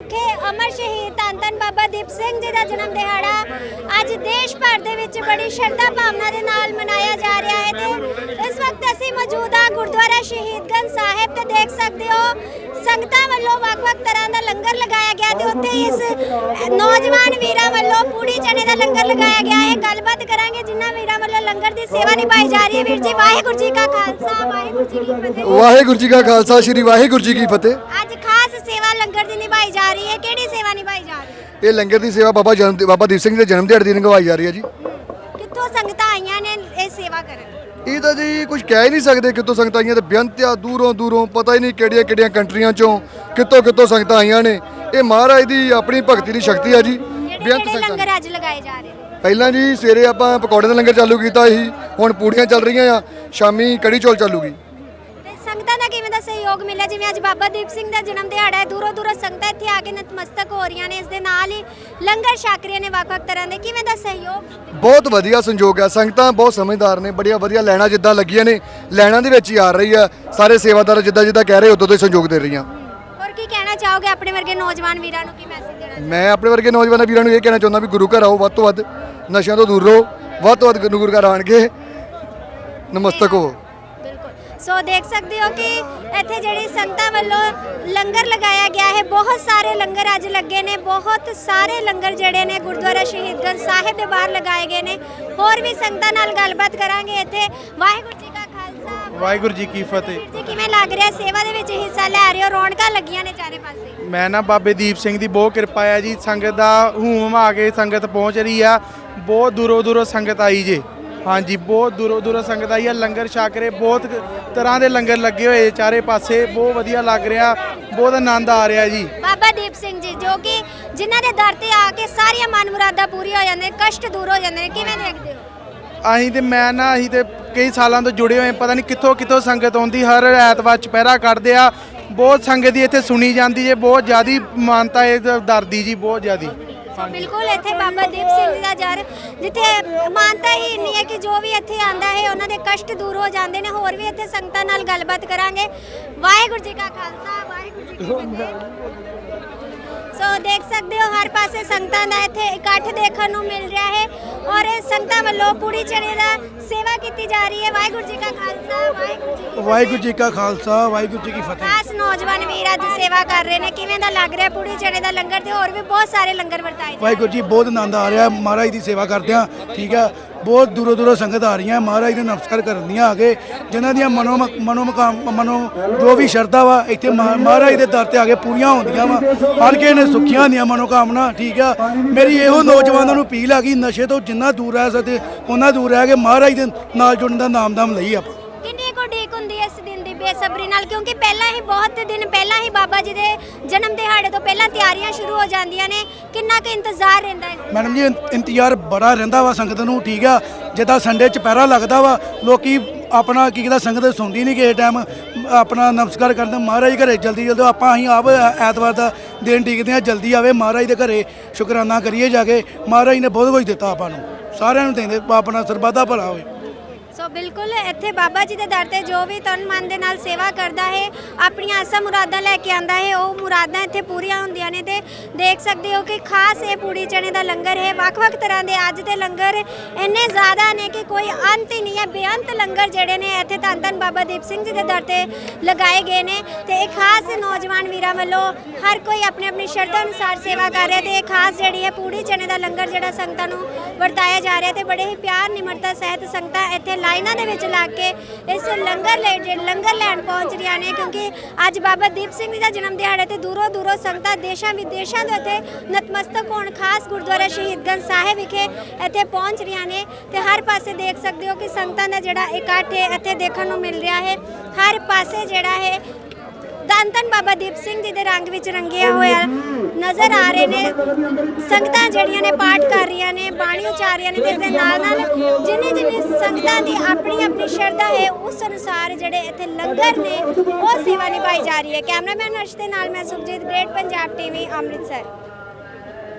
ਕਿ ਅਮਰ ਸ਼ਹੀਦ ਧੰਨ ਬਾਬਾ ਦੀਪ ਸਿੰਘ ਜੀ ਦਾ ਜਨਮ ਦਿਹਾੜਾ ਅੱਜ ਦੇਸ਼ ਭਰ ਦੇ ਵਿੱਚ ਬੜੀ ਸ਼ਰਧਾ ਭਾਵਨਾ ਦੇ ਨਾਲ ਮਨਾਇਆ ਜਾ ਰਿਹਾ ਹੈ ਤੇ ਇਸ ਵਕਤ ਅਸੀਂ ਮੌਜੂਦ ਗੁਰਦੁਆਰਾ ਸ਼ਹੀਦਗੰਜ ਸਾਹਿਬ ਤੇ ਦੇਖ ਸਕਦੇ ਹੋ, ਸੰਗਤਾਂ ਵੱਲੋਂ ਵੱਖ-ਵੱਖ ਤਰ੍ਹਾਂ ਦਾ ਲੰਗਰ ਲਗਾਇਆ ਗਿਆ ਤੇ ਉੱਥੇ ਇਸ ਨੌਜਵਾਨ ਵੀਰਾਂ ਵੱਲੋਂ ਪੂੜੀ ਚਨੇ ਦਾ ਲੰਗਰ ਲਗਾਇਆ ਗਿਆ ਹੈ। ਗੱਲਬਾਤ ਕਰਾਂਗੇ ਜਿਨ੍ਹਾਂ ਵੀਰਾਂ ਵੱਲੋਂ ਲੰਗਰ ਦੀ ਸੇਵਾ ਨਿਭਾਈ ਜਾ ਰਹੀ ਹੈ। ਵੀਰ ਜੀ, ਵਾਹਿਗੁਰੂ ਜੀ ਕਾ ਖਾਲਸਾ, ਵਾਹਿਗੁਰੂ ਜੀ ਕੀ ਫਤਿਹ। ਵਾਹਿਗੁਰੂ ਜੀ ਕਾ ਖਾਲਸਾ, ਸ੍ਰੀ ਵਾਹਿਗੁਰੂ ਜੀ ਕੀ ਫਤਿਹ ਅੱਜ ਖਾਸ ਸੇਵਾ ਲੰਗਰ ਦੀ ਨਿਭਾਈ ਜਾ ਰਹੀ ਹੈ ਕਿਹੜੀ ਸੇਵਾ ਨਿਭਾਈ ਜਾ ਰਹੀ ਹੈ? ਇਹ ਲੰਗਰ ਦੀ ਸੇਵਾ ਬਾਬਾ ਜਨਮ ਬਾਬਾ ਦੀਪ ਸਿੰਘ ਦੇ ਜਨਮ ਦਿਹਾੜੇ ਦੀ ਨਿਭਾਈ ਜਾ ਰਹੀ ਹੈ ਜੀ। ਕਿੱਥੋਂ ਸੰਗਤਾਂ ਆਈਆਂ ਨੇ ਇਹ ਸੇਵਾ ਕਰਨ? ਇਹ ਤਾਂ ਜੀ ਕੁਝ ਕਹਿ ਹੀ ਨਹੀਂ ਸਕਦੇ ਕਿੱਥੋਂ ਸੰਗਤਾਂ ਆਈਆਂ ਤੇ ਬੇਅੰਤ ਆ ਦੂਰੋਂ ਦੂਰੋਂ ਪਤਾ ਹੀ ਨਹੀਂ ਕਿਹੜੀਆਂ ਕਿਹੜੀਆਂ ਕੰਟਰੀਆਂ ਚੋਂ ਕਿੱਥੋਂ ਕਿੱਥੋਂ ਸੰਗਤਾਂ ਆਈਆਂ ਨੇ। ਇਹ ਮਹਾਰਾਜ ਦੀ ਆਪਣੀ ਭਗਤੀ ਦੀ ਸ਼ਕਤੀ ਆ ਜੀ ਬੇਅੰਤ ਕਿਹੜੇ ਸੰਗਤਾਂ। ਲੰਗਰ ਅੱਜ ਲਗਾਏ ਜਾ ਰਹੇ ਨੇ? ਪਹਿਲਾਂ ਜੀ ਸਵੇਰੇ ਆਪਾਂ ਪਕੌੜੇ ਦਾ ਲੰਗਰ ਚਾਲੂ ਕੀਤਾ ਸੀ ਹੁਣ ਪੂੜੀਆਂ ਚੱਲ ਰਹੀਆਂ ਆ ਸ਼ਾਮੀ ਕੜੀ ਚੌਲ ਚੱਲੂਗੀ। ਸਹਿਯੋਗ ਮਿਲਿਆ ਜਿਵੇਂ ਅੱਜ ਬਾਬਾ ਦੀਪ ਸਿੰਘ ਦਾ ਜਨਮ ਦਿਹਾੜਾ ਹੈ। ਦੂਰੋਂ ਦੂਰੋਂ ਸੰਗਤਾਂ ਇੱਥੇ ਆ ਕੇ ਨਤਮਸਤਕ ਹੋ ਰਹੀਆਂ ਨੇ। ਇਸ ਦੇ ਨਾਲ ਹੀ ਲੰਗਰ ਛਕ ਰਹੀਆਂ ਨੇ ਵੱਖ-ਵੱਖ ਤਰ੍ਹਾਂ ਦੇ। ਕਿਵੇਂ ਦਾ ਸਹਿਯੋਗ? ਬਹੁਤ ਵਧੀਆ ਸੰਯੋਗ ਆ ਸੰਗਤਾਂ ਬਹੁਤ ਸਮਝਦਾਰ ਨੇ ਬੜੀਆਂ ਵਧੀਆ ਲੈਣਾ ਜਿੱਦਾਂ ਲੱਗੀਆਂ ਨੇ। ਲੈਣਾ ਦੇ ਵਿੱਚ ਹੀ ਆ ਰਹੀ ਆ ਸਾਰੇ ਸੇਵਾਦਾਰ ਜਿੱਦਾਂ ਜਿੱਦਾਂ ਕਹਿ ਰਹੇ ਉਦੋਂ ਤੋਂ ਹੀ ਸੰਯੋਗ ਦੇ ਰਹੀਆਂ। ਹੋਰ ਕੀ ਕਹਿਣਾ ਚਾਹੋਗੇ ਆਪਣੇ ਵਰਗੇ ਨੌਜਵਾਨ ਵੀਰਾਂ ਨੂੰ? ਕੀ ਮੈਸੇਜ ਦੇਣਾ ਮੈਂ ਆਪਣੇ ਵਰਗੇ ਨੌਜਵਾਨਾਂ ਵੀਰਾਂ ਨੂੰ ਇਹ ਕਹਿਣਾ ਚਾਹੁੰਦਾ ਵੀ ਗੁਰੂ ਘਰ ਆਓ ਵੱਧ ਤੋਂ ਵੱਧ ਨਸ਼ਿਆਂ ਤੋਂ ਦੂਰ ਰਹੋ। ਵੱਧ ਤੋਂ ਵੱਧ ਗੁਰੂ ਘਰ ਆਣ ਕੇ ਨਮਸਤਕ ਹੋ। ਸੋ ਦੇਖ ਸਕਦੇ ਹੋ ਕਿ ਇੱਥੇ ਜਿਹੜੀ ਸੰਗਤਾਂ ਵੱਲੋਂ ਲੰਗਰ ਲਗਾਇਆ ਗਿਆ ਹੈ। ਬਹੁਤ ਸਾਰੇ ਲੰਗਰ ਅੱਜ ਲੱਗੇ ਨੇ। ਬਹੁਤ ਸਾਰੇ ਲੰਗਰ ਜਿਹੜੇ ਨੇ ਗੁਰਦੁਆਰਾ ਸ਼ਹੀਦਗੰਜ ਸਾਹਿਬ ਦੇ ਬਾਹਰ ਲਗਾਏ ਗਏ ਨੇ। ਹੋਰ ਵੀ ਸੰਗਤਾਂ ਨਾਲ ਗੱਲਬਾਤ ਕਰਾਂਗੇ ਇੱਥੇ। ਵਾਹਿਗੁਰੂ ਜੀ ਕਾ ਖਾਲਸਾ ਵਾਹਿਗੁਰੂ ਜੀ ਕੀ ਫਤਿਹ। ਜੀ ਕਿਵੇਂ ਲੱਗ ਰਿਹਾ? ਸੇਵਾ ਦੇ ਵਿੱਚ ਹਿੱਸਾ ਲੈ ਰਹੇ ਹੋ? ਰੌਣਕਾਂ ਲੱਗੀਆਂ ਨੇ ਚਾਰੇ ਪਾਸੇ। ਮੈਂ ਨਾ ਬਾਬੇ ਦੀਪ ਸਿੰਘ ਦੀ ਬਹੁਤ ਕਿਰਪਾ ਹੈ ਜੀ। ਸੰਗਤ ਦਾ ਹੂਮ ਆ ਕੇ ਸੰਗਤ ਪਹੁੰਚ ਰਹੀ ਆ। ਬਹੁਤ ਦੂਰੋਂ ਦੂਰੋਂ ਸੰਗਤ ਆਈ ਜੇ। ਹਾਂਜੀ ਬਹੁਤ ਦੂਰੋਂ ਦੂਰੋਂ ਸੰਗਤ ਆਈ ਆ ਲੰਗਰ ਛਕ ਰਹੇ ਬਹੁਤ ਤਰ੍ਹਾਂ ਦੇ ਲੰਗਰ ਲੱਗੇ ਹੋਏ ਚਾਰੇ ਪਾਸੇ ਬਹੁਤ ਵਧੀਆ ਲੱਗ ਰਿਹਾ ਬਹੁਤ ਆਨੰਦ ਆ ਰਿਹਾ ਜੀ। ਬਾਬਾ ਦੀਪ ਸਿੰਘ ਜੀ ਜੋ ਕਿ ਜਿਨ੍ਹਾਂ ਦੇ ਦਰ ਤੇ ਆ ਕੇ ਸਾਰੀਆਂ ਮਨ ਮੁਰਾਦਾਂ ਪੂਰੀਆਂ ਹੋ ਜਾਂਦੇ ਨੇ ਕਸ਼ਟ ਦੂਰ ਹੋ ਜਾਂਦੇ ਨੇ ਕਿਵੇਂ ਦੇਖਦੇ ਹੋ? ਅਸੀਂ ਤੇ ਮੈਂ ਨਾ ਅਸੀਂ ਤੇ ਕਈ ਸਾਲਾਂ ਤੋਂ ਜੁੜੇ ਹੋਏ ਪਤਾ ਨਹੀਂ ਕਿੱਥੋਂ ਕਿੱਥੋਂ ਸੰਗਤ ਆਉਂਦੀ ਹਰ ਐਤਵਾਰ ਚੁਪਹਿਰਾ ਕੱਢਦੇ ਆ ਬਹੁਤ ਸੰਗਤ ਦੀ ਇੱਥੇ ਸੁਣੀ ਜਾਂਦੀ ਜੇ ਬਹੁਤ ਜ਼ਿਆਦੀ ਮਾਨਤਾ ਹੈ ਦਰ ਦੀ ਜੀ ਬਹੁਤ ਜ਼ਿਆਦੀ। ਸੋ ਬਿਲਕੁਲ ਇੱਥੇ ਬਾਬਾ ਦੀਪ ਸਿੰਘ ਜੀ ਦਾ ਜਰ, ਜਿੱਥੇ ਮਾਨਤਾ ਹੀ ਇੰਨੀ ਹੈ ਕਿ ਜੋ ਵੀ ਇੱਥੇ ਆਂਦਾ ਹੈ, ਉਹਨਾਂ ਦੇ ਕਸ਼ਟ ਦੂਰ ਹੋ ਜਾਂਦੇ ਨੇ। ਹੋਰ ਵੀ ਇੱਥੇ ਸੰਗਤਾਂ ਨਾਲ ਗੱਲਬਾਤ ਕਰਾਂਗੇ। ਵਾਹਿਗੁਰੂ ਜੀ ਕਾ ਖਾਲਸਾ, ਵਾਹਿਗੁਰੂ ਜੀ ਕੀ ਫਤਿਹ। ਸੋ ਦੇਖ ਸਕਦੇ ਹੋ ਹਰ ਪਾਸੇ ਸੰਗਤਾਂ ਦਾ ਇੱਥੇ ਇਕੱਠ ਦੇਖਣ ਨੂੰ ਮਿਲ ਰਿਹਾ ਹੈ ਔਰ ਇਹ ਸੰਗਤਾਂ ਵੱਲੋਂ ਪੂਰੀ ਚਣੇ ਦਾ ਸੇਵਾ ਕੀਤੀ ਜਾ ਰਹੀ ਹੈ। ਵਾਹਿਗੁਰੂ ਜੀ ਕਾ ਖਾਲਸਾ ਵਾਹਿਗੁਰੂ ਜੀ ਕੀ ਫਤਿਹ। ਵਾਹਿਗੁਰੂ ਜੀ ਕਾ ਖਾਲਸਾ ਵਾਹਿਗੁਰੂ ਜੀ ਕੀ ਫਤਿਹ। ਖਾਸ ਨੌਜਵਾਨ ਵੀਰ ਅੱਜ ਸੇਵਾ ਕਰ ਰਹੇ ਨੇ। ਕਿਵੇਂ ਦਾ ਲੱਗ ਰਿਹਾ ਪੂਰੀ ਚਣੇ ਦਾ ਲੰਗਰ ਤੇ? ਹੋਰ ਵੀ ਬਹੁਤ ਸਾਰੇ ਲੰਗਰ ਵਰਤਾਏ ਵਾਹਿਗੁਰੂ ਜੀ ਬਹੁਤ ਆਨੰਦ ਆ ਰਿਹਾ। ਮਹਾਰਾਜ ਦੀ ਸੇਵਾ ਕਰਦੇ ਆ ਠੀਕ ਆ। ਬਹੁਤ ਦੂਰੋਂ ਦੂਰੋਂ ਸੰਗਤ ਆ ਰਹੀਆਂ। ਮਹਾਰਾਜ ਦੇ ਨਮਸਕਾਰ ਕਰਨ ਦੀਆਂ ਆ ਕੇ ਜਿਨ੍ਹਾਂ ਦੀਆਂ ਮਨੋ ਮਨੋ ਮਨੋ ਜੋ ਵੀ ਸ਼ਰਧਾ ਵਾ, ਇੱਥੇ ਮਹਾ- ਮਹਾਰਾਜ ਦੇ ਦਰ ਤੇ ਆ ਕੇ ਪੂਰੀਆਂ ਹੁੰਦੀਆਂ ਵਾ। ਹਰ ਕਿਸੇ ਨੇ ਸੁੱਖੀਆਂ ਹੁੰਦੀਆਂ ਮਨੋ ਕਾਮਨਾ ਠੀਕ ਆ। ਮੇਰੀ ਇਹੋ ਨੌਜਵਾਨਾਂ ਨੂੰ ਅਪੀਲ ਆ ਕਿ ਨਸ਼ੇ ਤੋਂ ਜਿੰਨਾ ਦੂਰ ਰਹਿ ਸਕਦੇ ਉਹਨਾਂ ਦੂਰ ਰਹਿ ਕੇ ਮਹਾਰਾਜ ਦੇ ਨਾਲ ਜੁੜਨ ਦਾ ਨਾਮਦਾਮ ਲਈ ਆਪਾਂ। ਹੁੰਦੀ ਹੈ ਇਸ ਦਿਨ ਦੀ ਬੇਸਬਰੀ ਨਾਲ ਕਿਉਂਕਿ ਪਹਿਲਾਂ ਹੀ ਬਹੁਤ ਦਿਨ ਪਹਿਲਾਂ ਹੀ ਬਾਬਾ ਜੀ ਦੇ ਜਨਮ ਦਿਹਾੜੇ ਤੋਂ ਪਹਿਲਾਂ ਤਿਆਰੀਆਂ ਸ਼ੁਰੂ ਹੋ ਜਾਂਦੀਆਂ ਨੇ। ਕਿੰਨਾ ਕੁ ਇੰਤਜ਼ਾਰ ਰਹਿੰਦਾ ਹੈ? ਮੈਡਮ ਜੀ ਇੰ- ਇੰਤਜ਼ਾਰ ਬੜਾ ਰਹਿੰਦਾ ਵਾ ਸੰਗਤ ਨੂੰ ਠੀਕ ਆ। ਜਿੱਦਾਂ ਸੰਡੇ ਚ ਪਹਿਰਾ ਲੱਗਦਾ ਵਾ ਲੋਕੀ ਆਪਣਾ ਕੀ ਕਹਿੰਦਾ ਸੰਗਤ ਸੁਣਦੀ ਨਹੀਂ ਕਿਸੇ ਟਾਈਮ ਆਪਣਾ ਨਮਸਕਾਰ ਕਰਦੇ ਮਹਾਰਾਜ ਘਰੇ ਜਲਦੀ ਜਲਦੀ ਆਪਾਂ ਅਸੀਂ ਆਪ ਐਤਵਾਰ ਦਾ ਦਿਨ ਟਿਕਦੇ ਆ ਜਲਦੀ ਆਵੇ ਮਹਾਰਾਜ ਦੇ ਘਰੇ ਸ਼ੁਕਰਾਨਾ ਕਰੀਏ ਜਾ ਕੇ। ਮਹਾਰਾਜ ਨੇ ਬਹੁਤ ਕੁਝ ਦਿੱਤਾ ਆਪਾਂ ਨੂੰ। ਸਾਰਿਆਂ ਨੂੰ ਦਿੰਦੇ ਆਪਣਾ ਸਰਬੱਤ ਦਾ ਭਲਾ ਹੋਵੇ। ਸੋ ਬਿਲਕੁਲ, ਇੱਥੇ ਬਾਬਾ ਜੀ ਦੇ ਦਰ ਤੇ ਜੋ ਵੀ ਤਨ ਮਨ ਦੇ ਨਾਲ ਸੇਵਾ ਕਰਦਾ ਹੈ, ਆਪਣੀਆਂ ਆਸਾਂ ਮੁਰਾਦਾਂ ਲੈ ਕੇ ਆਂਦਾ ਹੈ, ਉਹ ਮੁਰਾਦਾਂ ਇੱਥੇ ਪੂਰੀਆਂ ਹੁੰਦੀਆਂ ਨੇ ਤੇ ਦੇਖ ਸਕਦੇ ਹੋ ਕਿ ਖਾਸ ਇਹ ਪੂੜੀ ਚਣੇ ਦਾ ਲੰਗਰ ਹੈ, ਵੱਖ-ਵੱਖ ਤਰ੍ਹਾਂ ਦੇ ਅੱਜ ਦੇ ਲੰਗਰ ਇੰਨੇ ਜ਼ਿਆਦਾ ਨੇ ਕਿ ਕੋਈ ਅੰਤ ਹੀ ਨਹੀਂ ਹੈ, ਬੇਅੰਤ ਲੰਗਰ ਜਿਹੜੇ ਨੇ ਇੱਥੇ ਧੰਨ ਧੰਨ ਬਾਬਾ ਦੀਪ ਸਿੰਘ ਜੀ ਦੇ ਦਰ ਤੇ ਲਗਾਏ ਗਏ ਨੇ ਤੇ ਇਹ ਖਾਸ ਨੌਜਵਾਨ ਵੀਰਾਂ ਵੱਲੋਂ ਹਰ ਕੋਈ ਆਪਣੀ ਆਪਣੀ ਸ਼ਰਧਾ ਅਨੁਸਾਰ ਸੇਵਾ ਕਰ ਰਿਹਾ ਤੇ ਇਹ ਖਾਸ ਜਿਹੜੀ ਹੈ ਪੂੜੀ ਚਣੇ ਦਾ ਲੰਗਰ ਜਿਹੜਾ ਸੰਗਤਾਂ ਨੂੰ ਵਰਤਾਇਆ ਜਾ ਰਿਹਾ ਤੇ ਬੜੇ ਹੀ ਪਿਆਰ ਨਿਮਰਤਾ ਸਹਿਤ ਸੰਗਤਾਂ ਇੱਥੇ ਲਾਈ ਲਾਈਨਾਂ ਦੇ ਵਿੱਚ ਲੱਗ ਕੇ ਇਸ ਲੰਗਰ ਲੈ ਜੇ ਲੰਗਰ ਲੈਣ ਪਹੁੰਚ ਰਹੀਆਂ ਨੇ ਕਿਉਂਕਿ ਅੱਜ ਬਾਬਾ ਦੀਪ ਸਿੰਘ ਜੀ ਦਾ ਜਨਮ ਦਿਹਾੜਾ ਤੇ ਦੂਰੋਂ ਦੂਰੋਂ ਸੰਗਤਾਂ ਦੇਸ਼ਾਂ ਵਿਦੇਸ਼ਾਂ ਦੇ ਇੱਥੇ ਨਤਮਸਤਕ ਹੋਣ ਖਾਸ ਗੁਰਦੁਆਰਾ ਸ਼ਹੀਦਗੰਜ ਸਾਹਿਬ ਵਿਖੇ ਇੱਥੇ ਪਹੁੰਚ ਰਹੀਆਂ ਨੇ ਤੇ ਹਰ ਪਾਸੇ ਦੇਖ ਸਕਦੇ ਹੋ ਕਿ ਸੰਗਤਾਂ ਦਾ ਜਿਹੜਾ ਇਕੱਠ ਹੈ ਇੱਥੇ ਦੇਖਣ ਨੂੰ ਮਿਲ ਰਿਹਾ ਹੈ। ਹਰ ਪਾਸੇ ਜਿਹੜਾ ਹੈ ਧੰਨ ਧੰਨ ਬਾਬਾ ਦੀਪ ਸਿੰਘ ਜੀ ਦੇ ਰੰਗ ਵਿੱਚ ਰੰਗਿਆ ਹੋਇਆ ਨਜ਼ਰ ਆ ਰਹੇ ਨੇ। ਸੰਗਤਾਂ ਜਿਹੜੀਆਂ ਨੇ ਪਾਠ ਕਰ ਰਹੀਆਂ ਨੇ ਬਾਣੀ ਉਚਾਰ ਨੇ ਇਸ ਦੇ ਨਾਲ ਨਾਲ ਜਿੰਨੀ ਜਿੰਨੀ ਸੰਗਤਾਂ ਦੀ ਆਪਣੀ ਆਪਣੀ ਸ਼ਰਧਾ ਹੈ, ਉਸ ਅਨੁਸਾਰ ਜਿਹੜੇ ਇੱਥੇ ਲੰਗਰ ਨੇ, ਉਹ ਸੇਵਾ ਨਿਭਾਈ ਜਾ ਰਹੀ ਹੈ। ਕੈਮਰਾਮੈਨ ਅਰਸ਼ ਦੇ ਨਾਲ ਮੈਂ ਸੁਖਜੀਤ ਗ੍ਰੇਟ, ਪੰਜਾਬ ਟੀਵੀ, ਅੰਮ੍ਰਿਤਸਰ।